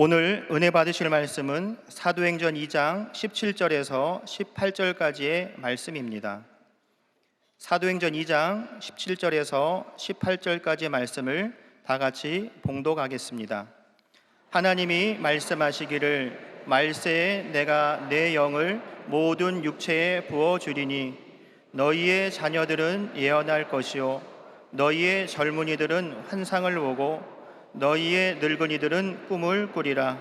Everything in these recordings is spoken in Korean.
오늘 은혜 받으실 말씀은 사도행전 2장 17절에서 18절까지의 말씀입니다. 사도행전 2장 17절에서 18절까지의 말씀을 다 같이 봉독하겠습니다. 하나님이 말씀하시기를 말세에 내가 내 영을 모든 육체에 부어 주리니 너희의 자녀들은 예언할 것이요 너희의 젊은이들은 환상을 보고 너희의 늙은이들은 꿈을 꾸리라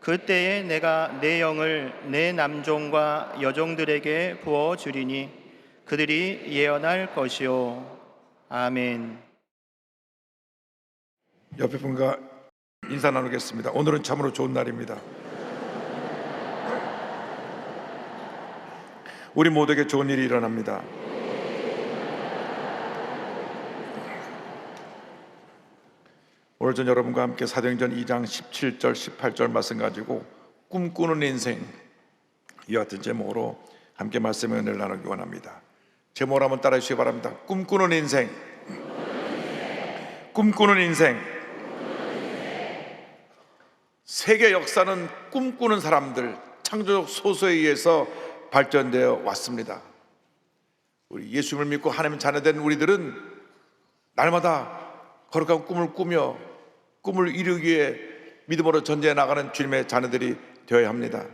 그때에 내가 내 영을 내 남종과 여종들에게 부어 주리니 그들이 예언할 것이요 아멘. 옆에 분과 인사 나누겠습니다. 오늘은 참으로 좋은 날입니다. 우리 모두에게 좋은 일이 일어납니다. 오늘 전 여러분과 함께 사도행전 2장 17절 18절 말씀 가지고 꿈꾸는 인생 이와 같은 제목으로 함께 말씀의 은혜를 나누기 원합니다. 제목을 한번 따라해 주시기 바랍니다. 꿈꾸는 인생 꿈꾸는 인생 세계 역사는 꿈꾸는 사람들 창조적 소수에 의해서 발전되어 왔습니다. 우리 예수님을 믿고 하나님 자녀된 우리들은 날마다 거룩한 꿈을 꾸며 꿈을 이루기 위해 믿음으로 전제해 나가는 주님의 자녀들이 되어야 합니다.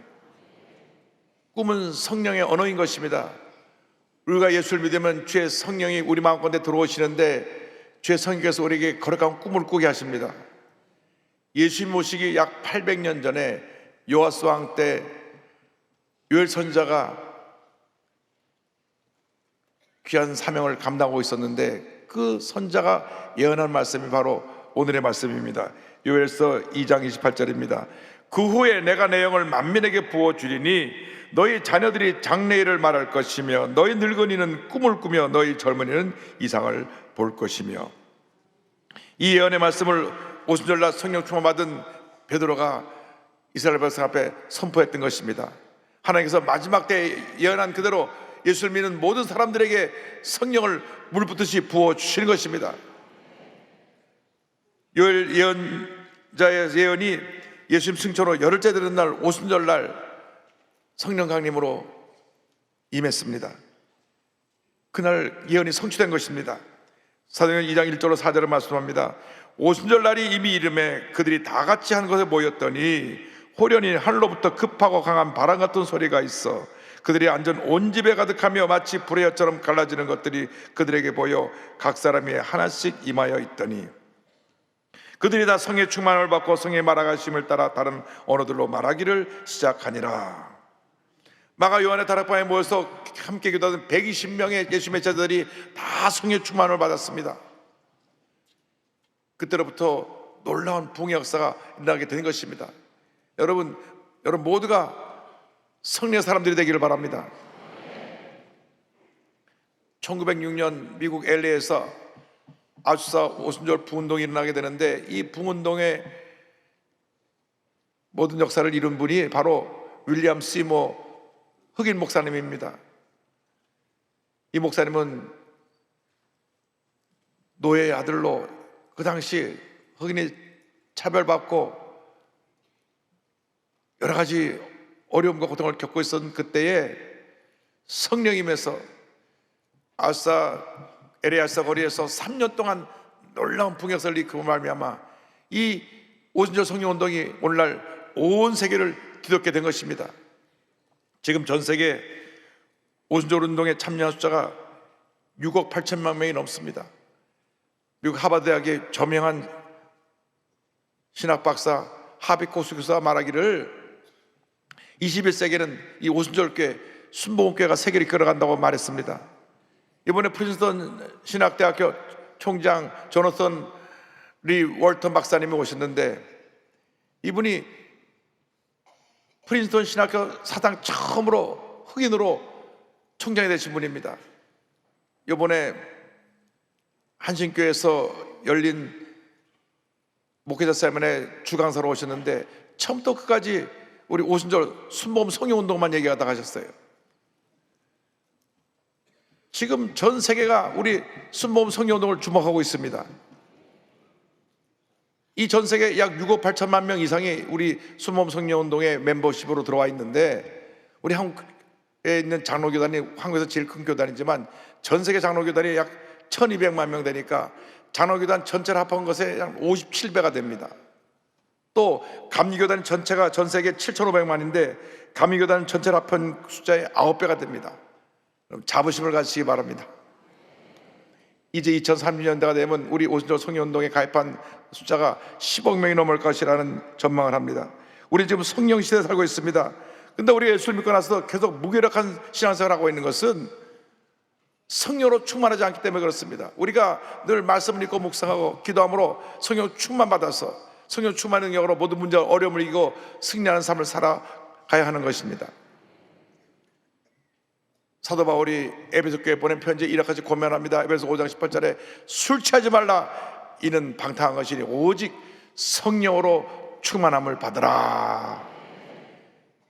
꿈은 성령의 언어인 것입니다. 우리가 예수를 믿으면 주의 성령이 우리 마음 가운데 들어오시는데 주의 성령께서 우리에게 거룩한 꿈을 꾸게 하십니다. 예수님 모시기 약 800년 전에 요하스 왕 때 요엘 선자가 귀한 사명을 감당하고 있었는데 그 선자가 예언한 말씀이 바로 오늘의 말씀입니다. 요엘서 2장 28절입니다. 그 후에 내가 내 영을 만민에게 부어 주리니 너희 자녀들이 장래일을 말할 것이며 너희 늙은이는 꿈을 꾸며 너희 젊은이는 이상을 볼 것이며 이 예언의 말씀을 오순절날 성령 충만 받은 베드로가 이스라엘 백성 앞에 선포했던 것입니다. 하나님께서 마지막 때 예언한 그대로 예수를 믿는 모든 사람들에게 성령을 물 붓듯이 부어 주시는 것입니다. 요엘 예언자의 예언이 예수님 승천으로 열흘째 되는 날 오순절 날 성령 강림으로 임했습니다. 그날 예언이 성취된 것입니다. 사도행 2장 1절로 4절을 말씀합니다. 오순절 날이 이미 이름에 그들이 다 같이 한 곳에 모였더니 호련히 하늘로부터 급하고 강한 바람 같은 소리가 있어 그들이 앉은 온 집에 가득하며 마치 불의 엿처럼 갈라지는 것들이 그들에게 보여 각 사람이 하나씩 임하여 있더니 그들이 다 성의 충만을 받고 성의 말하가심을 따라 다른 언어들로 말하기를 시작하니라. 마가 요한의 다락방에 모여서 함께 기도하던 120명의 예수님의 제자들이 다 성의 충만을 받았습니다. 그때로부터 놀라운 붕의 역사가 일어나게 된 것입니다. 여러분, 여러분 모두가 성리의 사람들이 되기를 바랍니다. 1906년 미국 LA에서 아주사 오순절 부운동이 일어나게 되는데 이 부운동의 모든 역사를 이룬 분이 바로 윌리엄 시모 흑인 목사님입니다. 이 목사님은 노예의 아들로 그 당시 흑인이 차별받고 여러 가지 어려움과 고통을 겪고 있었던 그때에 성령임에서 아사 에레아사 거리에서 3년 동안 놀라운 풍역설을 일으키고 말미암아 이 오순절 성령 운동이 오늘날 온 세계를 뒤덮게 된 것입니다. 지금 전 세계 오순절 운동에 참여한 숫자가 6억 8천만 명이 넘습니다. 미국 하버드 대학의 저명한 신학 박사 하비 코스 교수가 말하기를 21세기는 이 오순절교회 순복음교회가 세계를 이끌어간다고 말했습니다. 이번에 프린스턴 신학대학교 총장 조너선 리 월턴 박사님이 오셨는데 이분이 프린스턴 신학교 사당 처음으로 흑인으로 총장이 되신 분입니다. 이번에 한신교회에서 열린 목회자 세미나에 주강사로 오셨는데 처음부터 끝까지 우리 오순절 순복음 성령운동만 얘기하다 가셨어요. 지금 전 세계가 우리 순복음 성령운동을 주목하고 있습니다. 이 전 세계 약 6억 8천만 명 이상이 우리 순몸 성령 운동의 멤버십으로 들어와 있는데 우리 한국에 있는 장로교단이 한국에서 제일 큰 교단이지만 전 세계 장로교단이 약 1,200만 명 되니까 장로교단 전체를 합한 것의 약 57배가 됩니다. 또 감리교단 전체가 전 세계 7,500만인데 감리교단 전체를 합한 숫자의 9배가 됩니다. 그럼 자부심을 가지시기 바랍니다. 이제 2030년대가 되면 우리 오순절 성령운동에 가입한 숫자가 10억 명이 넘을 것이라는 전망을 합니다. 우리 지금 성령 시대에 살고 있습니다. 근데 우리가 예수를 믿고 나서 계속 무기력한 신앙생활을 하고 있는 것은 성령으로 충만하지 않기 때문에 그렇습니다. 우리가 늘 말씀을 읽고 묵상하고 기도함으로 성령 충만 받아서 성령 충만 능력으로 모든 문제와 어려움을 이기고 승리하는 삶을 살아가야 하는 것입니다. 사도 바울이 에베소 교회에 보낸 편지에 이렇게까지 고면합니다. 에베소 5장 18절에 술 취하지 말라 이는 방탕한 것이니 오직 성령으로 충만함을 받으라.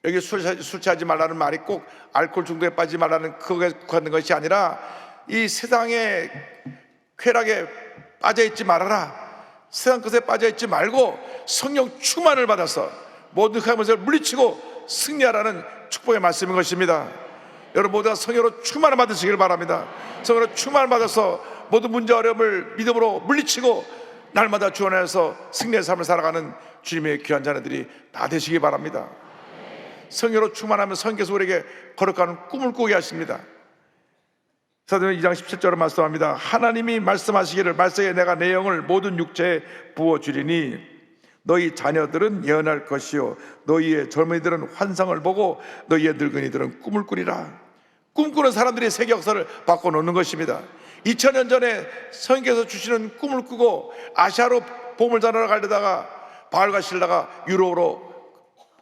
여기 술, 술 취하지 말라는 말이 꼭 알코올 중독에 빠지지 말라는 그거에 국한된 것이 아니라 이 세상의 쾌락에 빠져 있지 말아라. 세상 것에 빠져 있지 말고 성령 충만을 받아서 모든 흑암의 것을 물리치고 승리하라는 축복의 말씀인 것입니다. 여러분 모두가 성령으로 충만을 받으시길 바랍니다. 성령으로 충만을 받아서 모든 문제 어려움을 믿음으로 물리치고 날마다 주 안에서 승리의 삶을 살아가는 주님의 귀한 자녀들이 다 되시기 바랍니다. 성령으로 충만하면 성령께서 우리에게 거룩한 꿈을 꾸게 하십니다. 사도행 2장 17절을 말씀합니다. 하나님이 말씀하시기를 말세에 내가 내 영을 모든 육체에 부어 주리니 너희 자녀들은 예언할 것이요 너희의 젊은이들은 환상을 보고 너희의 늙은이들은 꿈을 꾸리라. 꿈꾸는 사람들이 세계 역사를 바꿔 놓는 것입니다. 2000년 전에 성령께서 주시는 꿈을 꾸고 아시아로 보물 전하러 가려다가 바알과 신라가 유로로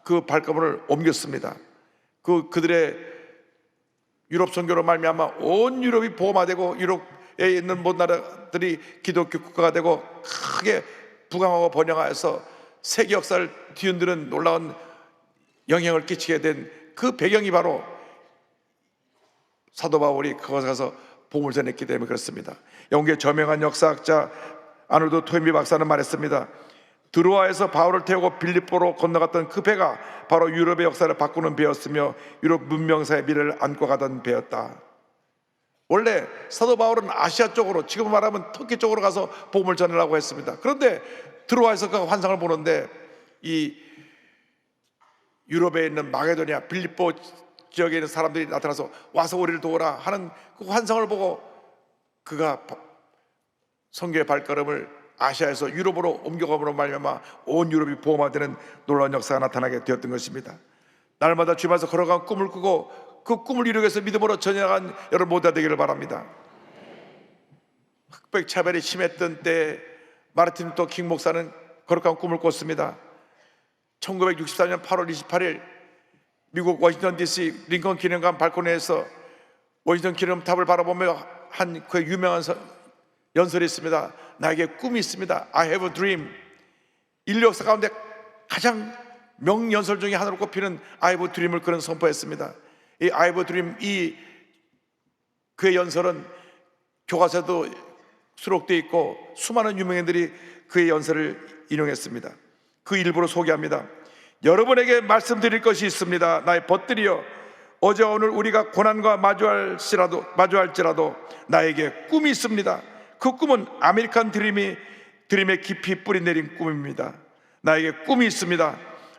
그 발걸음을 옮겼습니다. 그 그들의 유럽 선교로 말미암아 온 유럽이 보호마되고 유럽에 있는 모든 나라들이 기독교 국가가 되고 크게 부강하고 번영하여서 세계 역사를 뒤흔드는 놀라운 영향을 끼치게 된 그 배경이 바로 사도 바울이 그것에 가서 복음을 전했기 때문에 그렇습니다. 영국의 저명한 역사학자 아놀드 토인비 박사는 말했습니다. 드로아에서 바울을 태우고 빌립보로 건너갔던 그 배가 바로 유럽의 역사를 바꾸는 배였으며 유럽 문명사의 미래를 안고 가던 배였다. 원래 사도 바울은 아시아 쪽으로 지금 말하면 터키 쪽으로 가서 복음을 전하려고 했습니다. 그런데 드로아에서 그 환상을 보는데 이 유럽에 있는 마게도니아 빌립보 지역에 있는 사람들이 나타나서 와서 우리를 도우라 하는 그 환상을 보고 그가 바- 성교의 발걸음을 아시아에서 유럽으로 옮겨감으로 말미암아 온 유럽이 보호마되는 놀라운 역사가 나타나게 되었던 것입니다. 날마다 주마에서 걸어간 꿈을 꾸고 그 꿈을 이루기 위해서 믿음으로 전향한 여러분 모두가 되기를 바랍니다. 흑백 차별이 심했던 때 마르틴 루터 킹 목사는 거룩한 꿈을 꿨습니다. 1964년 8월 28일 미국 워싱턴 DC 링컨 기념관 발코니에서 워싱턴 기념탑을 바라보며 한 그 유명한 서- 연설이 있습니다. 나에게 꿈이 있습니다. I have a dream. 인류 역사 가운데 가장 명연설 중에 하나로 꼽히는 I have a dream을 그런 선포했습니다. 이 I have a dream 이 그의 연설은 교과서도 수록되어 있고 수많은 유명인들이 그의 연설을 인용했습니다. 그 일부를 소개합니다. 여러분에게 말씀드릴 것이 있습니다. 나의 벗들이여 어제 오늘 우리가 고난과 마주할지라도 마주할지라도 나에게 꿈이 있습니다. 그 꿈은 아메리칸 드림이 드림의 깊이 뿌리 내린 꿈입니다. 나에게 꿈이 있습니다.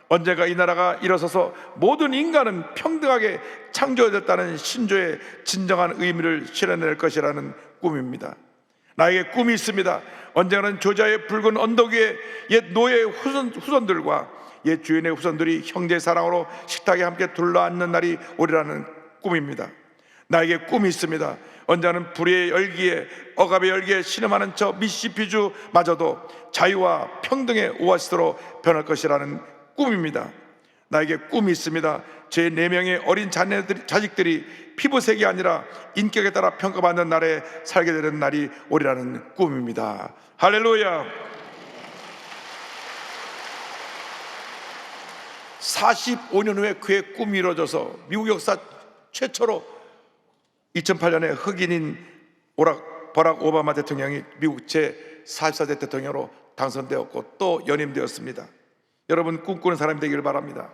언젠가 이 나라가 일어서서 모든 인간은 평등하게 창조됐다는 신조의 진정한 의미를 실현낼 것이라는 꿈입니다. 나에게 꿈이 있습니다. 언젠가는 조자의 붉은 언덕 위에 옛 노예의 후손, 후손 들과 옛 주인의 후손들이 형제 사랑으로 식탁에 함께 둘러앉는 날이 오리라는 꿈입니다. 나에게 꿈이 있습니다. 언제는 불의 열기에 억압의 열기에 신음하는 저 미시피주 마저도 자유와 평등의 오아시스로 변할 것이라는 꿈입니다. 나에게 꿈이 있습니다. 제 네 명의 어린 자녀들 자식들이 피부색이 아니라 인격에 따라 평가받는 날에 살게 되는 날이 오리라는 꿈입니다. 할렐루야. 45년 후에 그의 꿈이 이루어져서 미국 역사 최초로 2008년에 흑인인 오락 버락 오바마 대통령이 미국 제 44대 대통령으로 당선되었고 또 연임되었습니다. 여러분 꿈꾸는 사람이 되기를 바랍니다.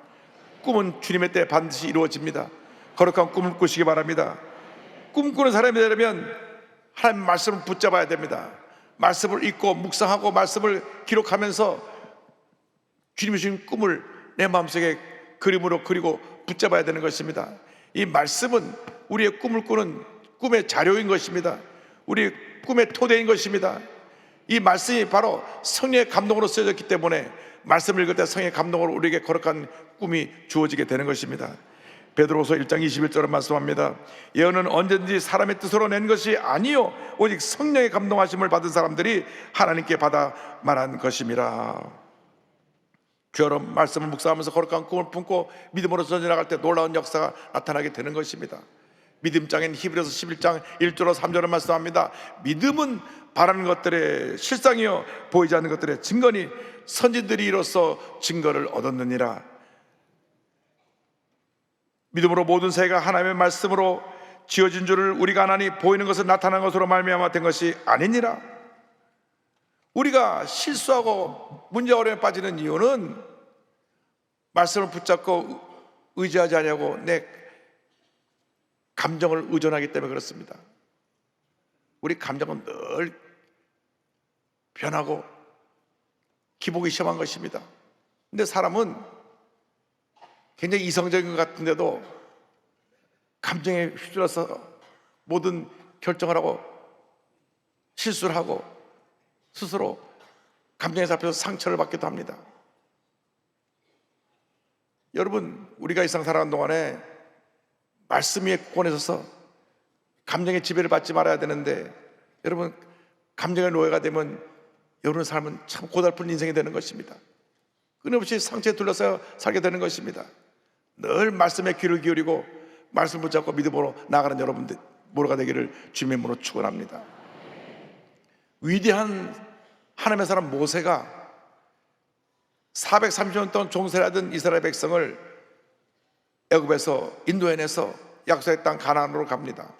꿈은 주님의 때 반드시 이루어집니다. 거룩한 꿈을 꾸시기 바랍니다. 꿈꾸는 사람이 되려면 하나님 말씀을 붙잡아야 됩니다. 말씀을 읽고 묵상하고 말씀을 기록하면서 주님이 주신 꿈을 내 마음속에 그림으로 그리고 붙잡아야 되는 것입니다. 이 말씀은 우리의 꿈을 꾸는 꿈의 자료인 것입니다. 우리 꿈의 토대인 것입니다. 이 말씀이 바로 성령의 감동으로 쓰여졌기 때문에 말씀을 읽을 때 성령의 감동으로 우리에게 거룩한 꿈이 주어지게 되는 것입니다. 베드로서 1장 21절을 말씀합니다. 예언은 언제든지 사람의 뜻으로 낸 것이 아니요 오직 성령의 감동하심을 받은 사람들이 하나님께 받아 말한 것임이라. 주여름 말씀을 묵상하면서 거룩한 꿈을 품고 믿음으로 전진나갈 때 놀라운 역사가 나타나게 되는 것입니다. 믿음장인 히브리서 11장 1절로 3절을 말씀합니다. 믿음은 바라는 것들의 실상이요 보이지 않는 것들의 증거니 선지들이 이로써 증거를 얻었느니라. 믿음으로 모든 세가 하나님의 말씀으로 지어진 줄을 우리가 하나니 보이는 것은 나타난 것으로 말미암아 된 것이 아니니라. 우리가 실수하고 문제 어려움에 빠지는 이유는 말씀을 붙잡고 의지하지 않냐고 내 감정을 의존하기 때문에 그렇습니다. 우리 감정은 늘 변하고 기복이 심한 것입니다. 근데 사람은 굉장히 이성적인 것 같은데도 감정에 휘둘러서 모든 결정을 하고 실수를 하고 스스로 감정에 잡혀서 상처를 받기도 합니다. 여러분, 우리가 이 세상 살아가는 동안에 말씀 위에 굳건해 서서 감정의 지배를 받지 말아야 되는데 여러분, 감정의 노예가 되면 여러분 삶은 참 고달픈 인생이 되는 것입니다. 끊임없이 상처에 둘러서 살게 되는 것입니다. 늘 말씀에 귀를 기울이고 말씀 붙잡고 믿음으로 나가는 여러분들 모두가 되기를 주님의 이름으로 축원합니다. 위대한 하나님의 사람 모세가 430년 동안 종살하던 이스라엘 백성을 애굽에서 인도해내서 약속의 땅 가나안으로 갑니다.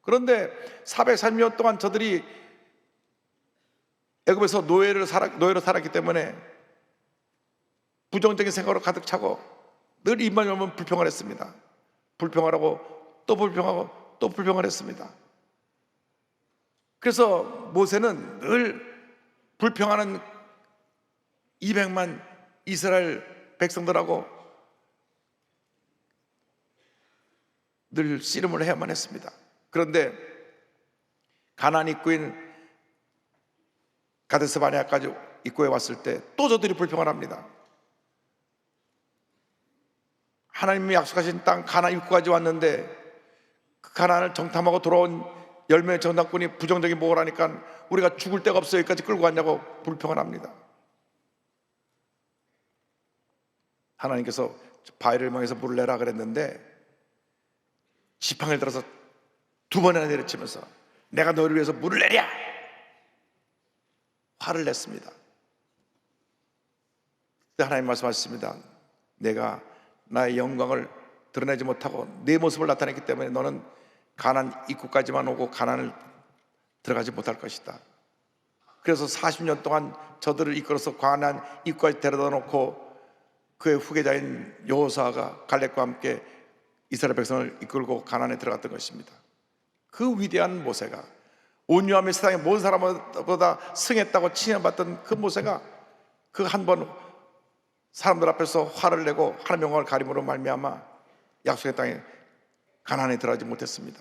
그런데 430년 동안 저들이 애굽에서 노예를 살았, 노예로 살았기 때문에 부정적인 생각으로 가득 차고 늘 입만 열면 불평을 했습니다. 불평하라고 또 불평하고 또 불평을 했습니다. 그래서 모세는 늘 불평하는 200만 이스라엘 백성들하고 늘 씨름을 해야만 했습니다. 그런데 가나안 입구인 가데스 바네아까지 입구에 왔을 때 또 저들이 불평을 합니다. 하나님이 약속하신 땅 가나안 입구까지 왔는데 그 가나안을 정탐하고 돌아온 열명의 정탐꾼이 부정적인 목을 하니까 우리가 죽을 데가 없어 여기까지 끌고 왔냐고 불평을 합니다. 하나님께서 바위를 망해서 물을 내라 그랬는데 지팡이를 들어서 두 번이나 내려치면서 내가 너를 위해서 물을 내랴 화를 냈습니다. 그때 하나님 말씀하셨습니다. 내가 나의 영광을 드러내지 못하고 내 모습을 나타냈기 때문에 너는 가난 입구까지만 오고 가난을 들어가지 못할 것이다. 그래서 40년 동안 저들을 이끌어서 가난 입구까지 데려다 놓고 그의 후계자인 여호사가 갈렙과 함께 이스라엘 백성을 이끌고 가난에 들어갔던 것입니다. 그 위대한 모세가 온유함이 세상의 모든 사람보다 승했다고 칭찬받던 그 모세가 그 한 번 사람들 앞에서 화를 내고 하나님 영광을 가림으로 말미암아 약속의 땅에 가난에 들어가지 못했습니다.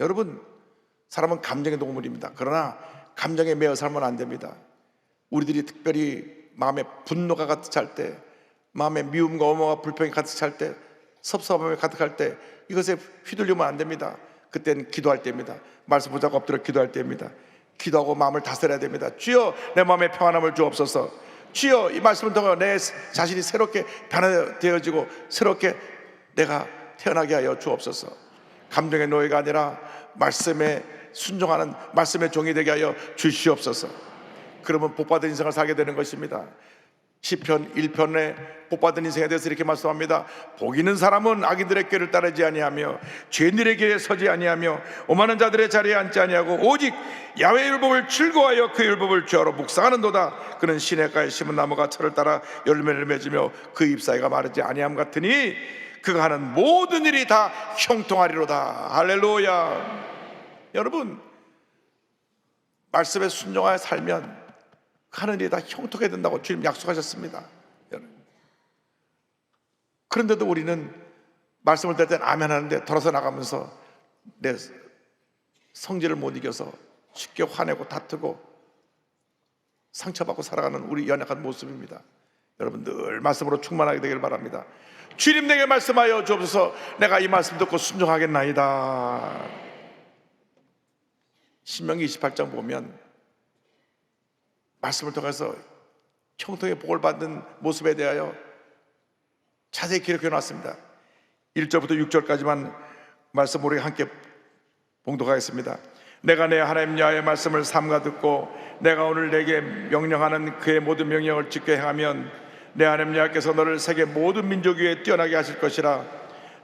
여러분 사람은 감정의 동물입니다. 그러나 감정에 매어 살면 안 됩니다. 우리들이 특별히 마음에 분노가 가득 찰 때, 마음에 미움과 어머와 불평이 가득 찰 때, 섭섭함이 가득할 때 이것에 휘둘리면 안 됩니다. 그때는 기도할 때입니다. 말씀 보자고 엎드려 기도할 때입니다. 기도하고 마음을 다스려야 됩니다. 주여 내 마음에 평안함을 주옵소서. 주여 이 말씀을 통해 내 자신이 새롭게 변화되어지고 새롭게 내가 태어나게 하여 주옵소서. 감정의 노예가 아니라 말씀에 순종하는 말씀의 종이 되게 하여 주시옵소서. 그러면 복받은 인생을 살게 되는 것입니다. 시편 1편에 복받은 인생에 대해서 이렇게 말씀합니다. 복 있는 사람은 악인들의 꾀를 따르지 아니하며 죄인들의 길에 서지 아니하며 오만한 자들의 자리에 앉지 아니하고 오직 야외 율법을 즐거워하여 그 율법을 주하러 묵상하는도다. 그는 시냇가에 심은 나무가 철을 따라 열매를 맺으며 그 잎사이가 마르지 아니함 같으니 그가 하는 모든 일이 다 형통하리로다. 할렐루야. 여러분 말씀에 순종하여 살면 하는 일이 다 형통해야 된다고 주님 약속하셨습니다. 그런데도 우리는 말씀을 들을 땐 아멘 하는데 돌아서 나가면서 내 성질을 못 이겨서 쉽게 화내고 다투고 상처받고 살아가는 우리 연약한 모습입니다. 여러분 늘 말씀으로 충만하게 되길 바랍니다. 주님 내게 말씀하여 주옵소서 내가 이 말씀 듣고 순종하겠나이다. 신명기 28장 보면 말씀을 통해서 형통의 복을 받는 모습에 대하여 자세히 기록해 놨습니다. 1절부터 6절까지만 말씀 우리 함께 봉독하겠습니다. 내가 내 하나님 여호와의 말씀을 삼가 듣고 내가 오늘 내게 명령하는 그의 모든 명령을 지켜 행하면 내 하나님 여호와께서 너를 세계 모든 민족 위에 뛰어나게 하실 것이라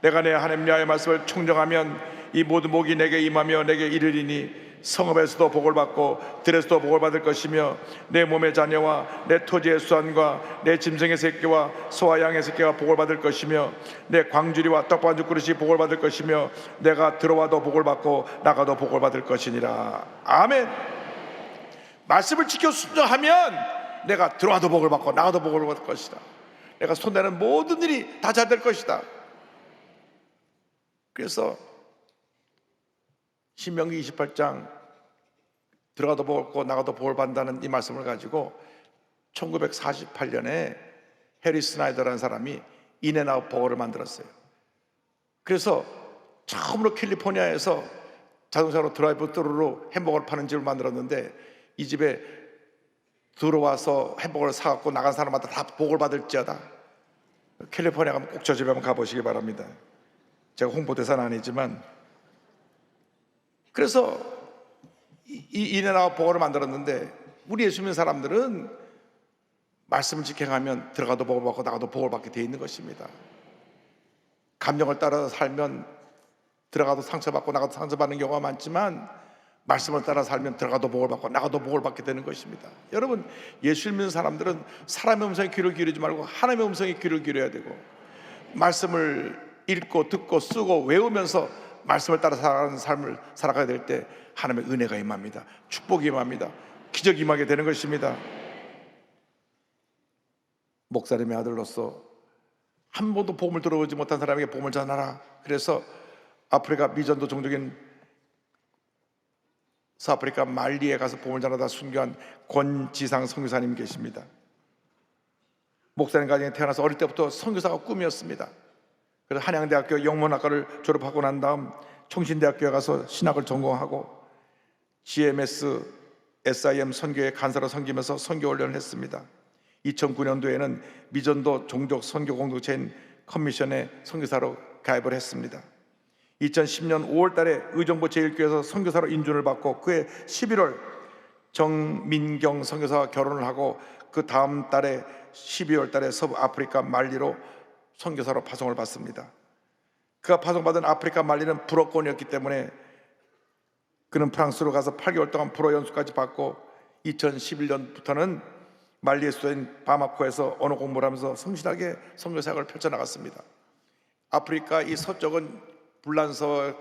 내가 내 하나님 여호와의 말씀을 청정하면 이 모든 복이 내게 임하며 내게 이르리니 성읍에서도 복을 받고 들에서도 복을 받을 것이며 내 몸의 자녀와 내 토지의 수완과 내 짐승의 새끼와 소와 양의 새끼가 복을 받을 것이며 내 광주리와 떡반죽 그릇이 복을 받을 것이며 내가 들어와도 복을 받고 나가도 복을 받을 것이니라. 아멘. 말씀을 지켜 순종하면 내가 들어와도 복을 받고 나가도 복을 받을 것이다. 내가 손대는 모든 일이 다 잘 될 것이다. 그래서 신명기 28장 들어가도 받고 나가도 복을 받는다는 이 말씀을 가지고 1948년에 해리 스나이더라는 사람이 인앤아웃 버거를 만들었어요. 그래서 처음으로 캘리포니아에서 자동차로 드라이브 트루로 햄버거를 파는 집을 만들었는데 이 집에 들어와서 햄버거를 사갖고 나간 사람마다 다 복을 받을지어다. 캘리포니아 가면 꼭 저 집에 한번 가보시기 바랍니다. 제가 홍보대사는 아니지만 그래서 이 인앤아웃 버거를 만들었는데 우리 예수 믿는 사람들은 말씀을 지켜가면 들어가도 복을 받고 나가도 복을 받게 돼 있는 것입니다. 감정을 따라 살면 들어가도 상처받고 나가도 상처받는 경우가 많지만 말씀을 따라 살면 들어가도 복을 받고 나가도 복을 받게 되는 것입니다. 여러분 예수 믿는 사람들은 사람의 음성에 귀를 기울이지 말고 하나님의 음성에 귀를 기울여야 되고 말씀을 읽고 듣고 쓰고 외우면서 말씀을 따라 살아가는 삶을 살아가야 될 때 하나님의 은혜가 임합니다. 축복이 임합니다. 기적이 임하게 되는 것입니다. 목사님의 아들로서 한 번도 복음을 들어보지 못한 사람에게 복음을 전하라. 그래서 아프리카 미전도 종족인 서아프리카 말리에 가서 복음을 전하다 순교한 권지상 선교사님 계십니다. 목사님 가정에 태어나서 어릴 때부터 선교사가 꿈이었습니다. 그래서 한양대학교 영문학과를 졸업하고 난 다음 총신대학교에 가서 신학을 전공하고 GMS, SIM 선교회 간사로 섬기면서 선교 훈련을 했습니다. 2009년도에는 미전도 종족 선교 공동체인 커미션에 선교사로 가입을 했습니다. 2010년 5월 달에 의정부 제1교회에서 선교사로 인준을 받고 그해 11월 정민경 선교사와 결혼을 하고 그 다음 달에 12월 달에 서아프리카 말리로 선교사로 파송을 받습니다. 그가 파송받은 아프리카 말리는 불어권이었기 때문에 그는 프랑스로 가서 8개월 동안 불어 연수까지 받고 2011년부터는 말리의 수도인 바마코에서 언어 공부를 하면서 성실하게 선교 사역을 펼쳐나갔습니다. 아프리카 이 서쪽은 불란서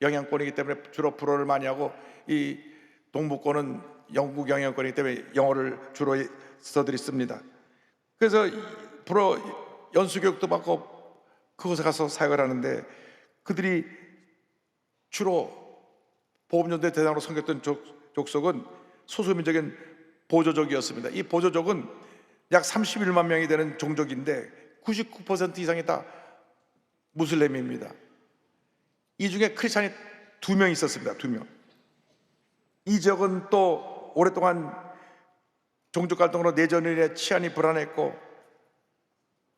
영향권이기 때문에 주로 불어를 많이 하고 이 동부권은 영국 영향권이기 때문에 영어를 주로 서들이 씁니다. 그래서 불어 연수 교육도 받고 그곳에 가서 사역을 하는데 그들이 주로 보험연대 대상으로 섬겼던 족, 족속은 소수민족인 보조족이었습니다. 이 보조족은 약 31만 명이 되는 종족인데 99% 이상이 다 무슬림입니다. 이 중에 크리스찬이 두 명 있었습니다. 두 명. 이 지역은 또 오랫동안 종족 갈등으로 내전일에 치안이 불안했고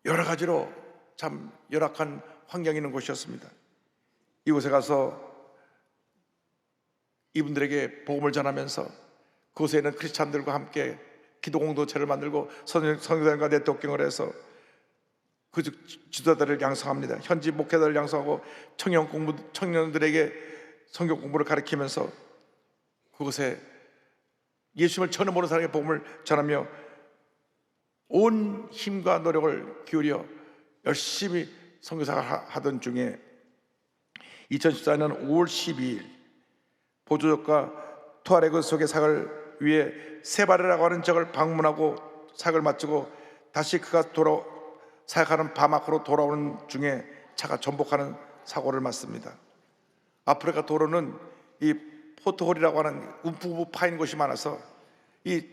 여러 가지로 참 열악한 환경이 있는 곳이었습니다. 이곳에 가서 이분들에게 복음을 전하면서 그곳에 있는 크리스찬들과 함께 기도 공동체를 만들고 선- 선교단과 네트워킹을 해서 그 지- 지도자들을 양성합니다. 현지 목회자를 양성하고 청년 공부 청년들에게 성경 공부를 가르치면서 그곳에 예수님을 전혀 모르는 사람에게 복음을 전하며 온 힘과 노력을 기울여 열심히 선교사를 하- 하던 중에 2014년 5월 12일 보조적과 투아레그 속의 사을 위해 세바르라고 하는 적을 방문하고 사역을 마치고 다시 그가 돌아 사역하는 바마크로 돌아오는 중에 차가 전복하는 사고를 맞습니다. 아프리카 도로는 이 포트홀이라고 하는 움푹움푹 파인 곳이 많아서 이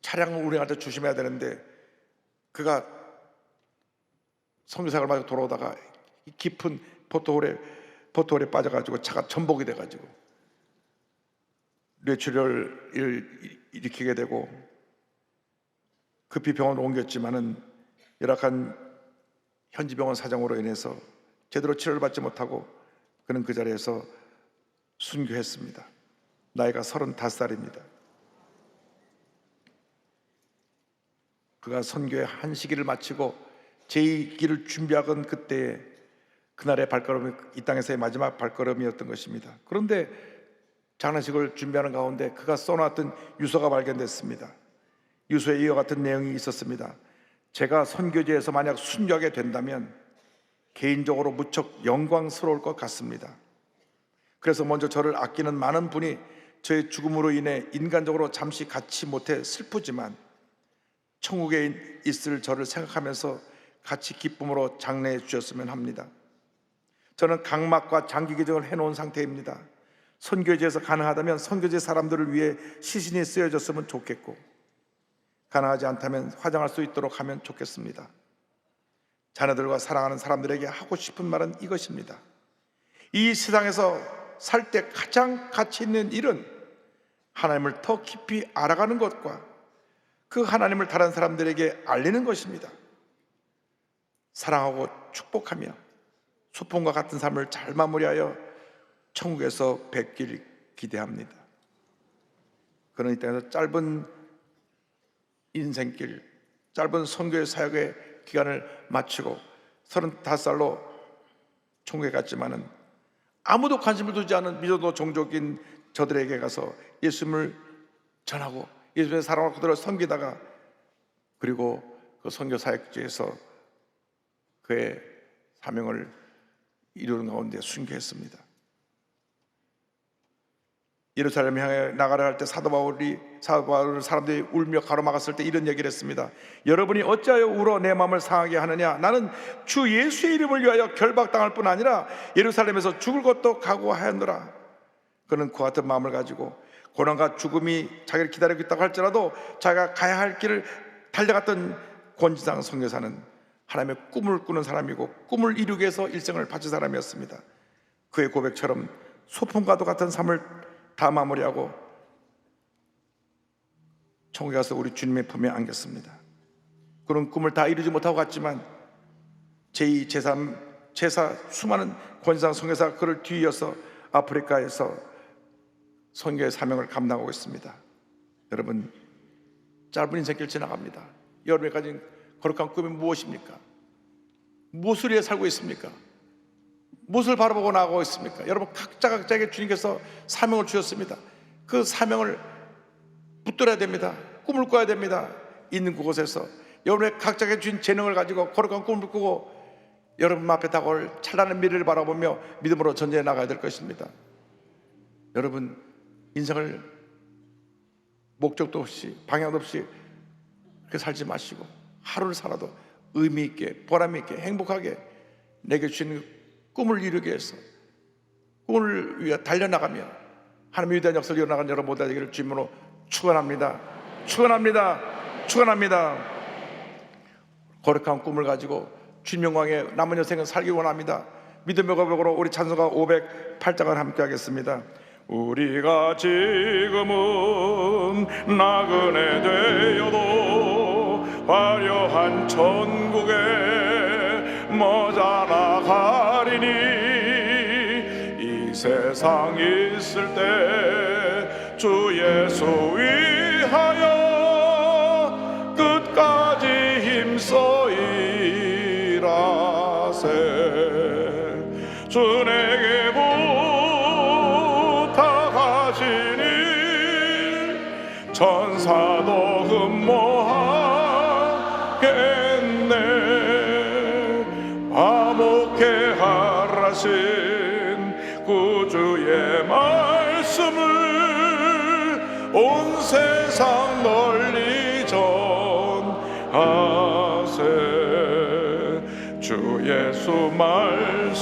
차량을 때 조심해야 되는데 그가 성교사를 마치고 돌아오다가 이 깊은 포트홀에 포트홀에 빠져가지고 차가 전복이 돼가지고 뇌출혈을 일으키게 되고 급히 병원으로 옮겼지만은 열악한 현지 병원 사정으로 인해서 제대로 치료를 받지 못하고 그는 그 자리에서 순교했습니다. 나이가 35살입니다. 그가 선교의 한 시기를 마치고 제2기를 준비하던 그때에 그날의 발걸음이 이 땅에서의 마지막 발걸음이었던 것입니다. 그런데 장례식을 준비하는 가운데 그가 써놨던 유서가 발견됐습니다. 유서에 이와 같은 내용이 있었습니다. 제가 선교지에서 만약 순교하게 된다면 개인적으로 무척 영광스러울 것 같습니다. 그래서 먼저 저를 아끼는 많은 분이 저의 죽음으로 인해 인간적으로 잠시 갖지 못해 슬프지만 천국에 있을 저를 생각하면서 같이 기쁨으로 장례해 주셨으면 합니다. 저는 각막과 장기 기증을 해놓은 상태입니다. 선교지에서 가능하다면 선교지 사람들을 위해 시신이 쓰여졌으면 좋겠고 가능하지 않다면 화장할 수 있도록 하면 좋겠습니다. 자녀들과 사랑하는 사람들에게 하고 싶은 말은 이것입니다. 이 세상에서 살 때 가장 가치 있는 일은 하나님을 더 깊이 알아가는 것과 그 하나님을 다른 사람들에게 알리는 것입니다. 사랑하고 축복하며 소풍과 같은 삶을 잘 마무리하여 천국에서 뵙길 기대합니다. 그는 이 땅에서 짧은 인생길, 짧은 선교의 사역의 기간을 마치고 35살로 천국에 갔지만은 아무도 관심을 두지 않은 믿어도 종족인 저들에게 가서 예수님을 전하고 예수님의 사랑을 그대로 섬기다가 그리고 그 선교 사역지에서 그의 사명을 이루는 가운데 순교했습니다. 예루살렘 향해 나가려 할 때 사도 바울이 사도 바울을 사람들이 울며 가로막았을 때 이런 얘기를 했습니다. 여러분이 어찌하여 울어 내 마음을 상하게 하느냐? 나는 주 예수의 이름을 위하여 결박당할 뿐 아니라 예루살렘에서 죽을 것도 각오하였노라. 그는 그 같은 마음을 가지고 고난과 죽음이 자기를 기다리고 있다고 할지라도 자기가 가야 할 길을 달려갔던 권지상 선교사는 하나님의 꿈을 꾸는 사람이고 꿈을 이루기 위해서 일생을 바친 사람이었습니다. 그의 고백처럼 소풍과도 같은 삶을 다 마무리하고 천국에 가서 우리 주님의 품에 안겼습니다. 그런 꿈을 다 이루지 못하고 갔지만 제2, 제3, 제사 수많은 권상 선교사가 그를 뒤이어서 아프리카에서 선교의 사명을 감당하고 있습니다. 여러분 짧은 인생길 지나갑니다. 여러분이 가진 거룩한 꿈이 무엇입니까? 무엇을 위해 살고 있습니까? 무엇을 바라보고 나가고 있습니까? 여러분 각자 각자에게 주님께서 사명을 주셨습니다. 그 사명을 붙들어야 됩니다. 꿈을 꿔야 됩니다. 있는 그곳에서 여러분의 각자에게 주신 재능을 가지고 거룩한 꿈을 꾸고 여러분 앞에 다가올 찬란한 미래를 바라보며 믿음으로 전진해 나가야 될 것입니다. 여러분 인생을 목적도 없이 방향도 없이 그렇게 살지 마시고 하루를 살아도 의미 있게 보람 있게 행복하게 내게 주신 꿈을 이루기 위해서 꿈을 위해 달려나가며 하나님의 위대한 역사를 이어나가는 여러분 모두가 되기를 주님으로 축원합니다. 축원합니다. 축원합니다. 거룩한 꿈을 가지고 주님 영광의 남은 여생을 살기 원합니다. 믿음의 고백으로 우리 찬송가 508장을 함께 하겠습니다. 우리가 지금은 나그네 되어도 화려한 천국에 모자라가리니 이 세상 있을 때 주 예수 위하여 끝까지 힘써 일하세. 주님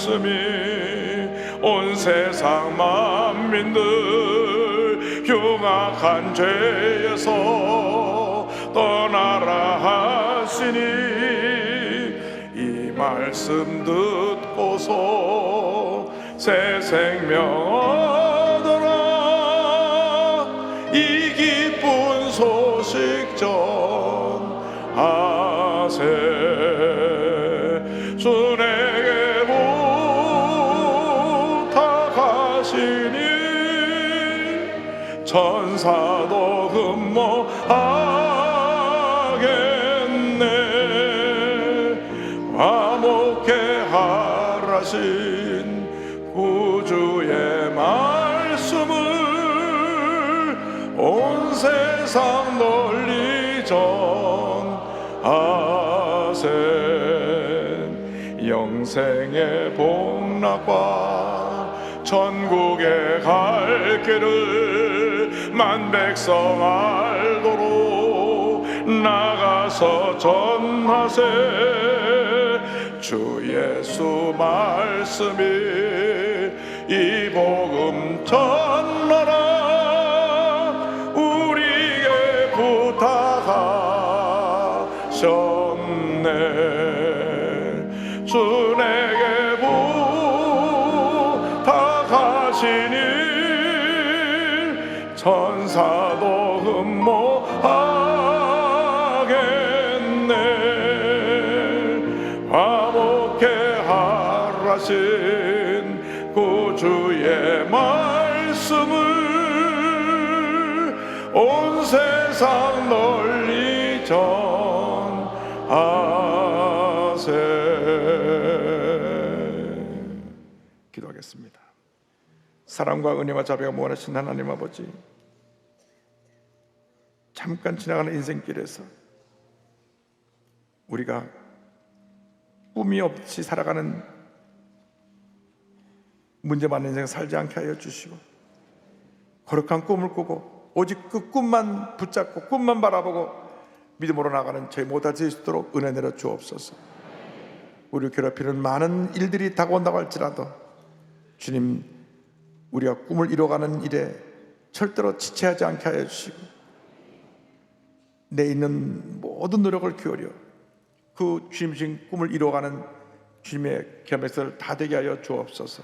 말씀이 온 세상 만민들 흉악한 죄에서 떠나라 하시니 이 말씀 듣고서 새 생명 얻어라. 이 기쁜 소식 전 생의 복락과 천국에 갈 길을 만 백성 알도록 나가서 전하세. 주 예수 말씀이 이 복음 전하 온 세상 널리 전하세. 기도하겠습니다. 사랑과 은혜와 자비가 무한하신 하나님 아버지 잠깐 지나가는 인생길에서 우리가 꿈이 없이 살아가는 문제 많은 인생 살지 않게 하여 주시고 거룩한 꿈을 꾸고 오직 그 꿈만 붙잡고 꿈만 바라보고 믿음으로 나가는 저희 모두 될수 있도록 은혜 내려 주옵소서. 우리를 괴롭히는 많은 일들이 다가온다고 할지라도 주님 우리가 꿈을 이뤄가는 일에 절대로 지체하지 않게 하여 주시고 내 있는 모든 노력을 기울여 그 주님 신 꿈을 이뤄가는 주님의 겸해서를 다 되게 하여 주옵소서.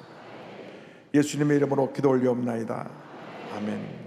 예수님의 이름으로 기도 올리옵나이다. 아멘.